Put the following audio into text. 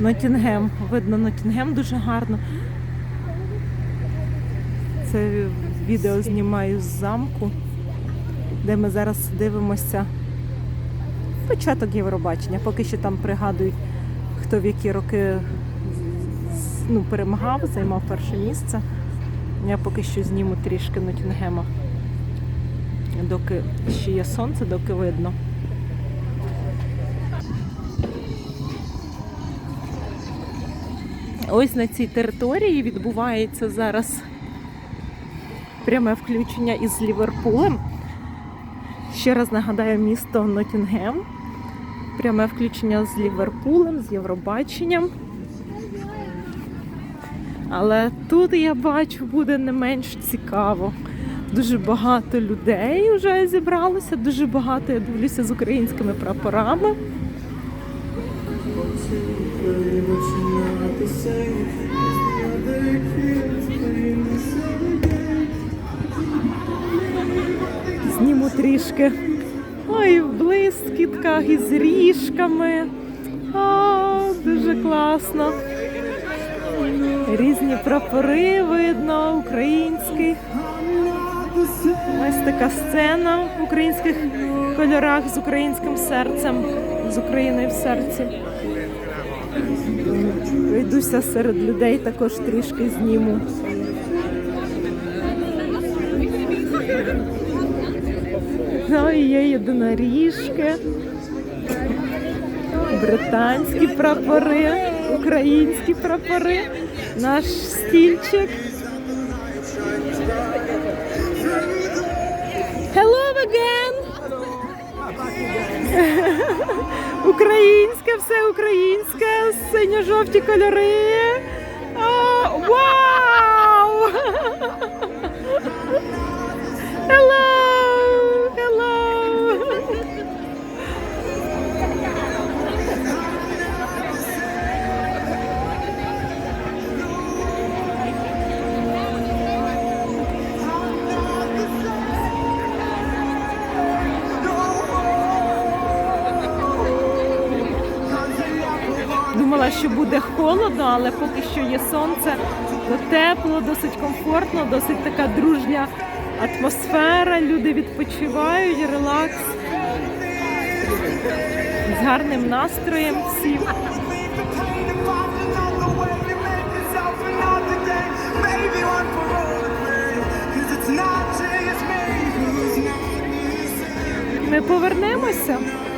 Нотінгем. Видно Нотінгем дуже гарно. Це відео знімаю з замку, де ми зараз дивимося початок Євробачення. Поки що там пригадують, хто в які роки ну, перемагав, займав перше місце. Я поки що зніму трішки Нотінгема, доки ще є сонце, доки видно. Ось на цій території відбувається зараз пряме включення із Ліверпулем. Ще раз нагадаю, місто Нотінгем. Пряме включення з Ліверпулем, з Євробаченням. Але тут я бачу, буде не менш цікаво. Дуже багато людей вже зібралося, дуже багато я дивлюся з українськими прапорами. Зніму трішки. Ой, в блискітках із ріжками. А, дуже класно. Різні прапори видно, український. Ось така сцена в українських кольорах з українським серцем, з Україною в серці. Пройдуся серед людей, також трішки зніму. Ну, і є єдиноріжки, британські прапори, українські прапори, наш стільчик. Українське, все українське, синьо-жовті кольори. Вау! Думала, що буде холодно, але поки що є сонце, то тепло, досить комфортно, досить така дружня атмосфера. Люди відпочивають, релакс. З гарним настроєм всі. Ми повернемося.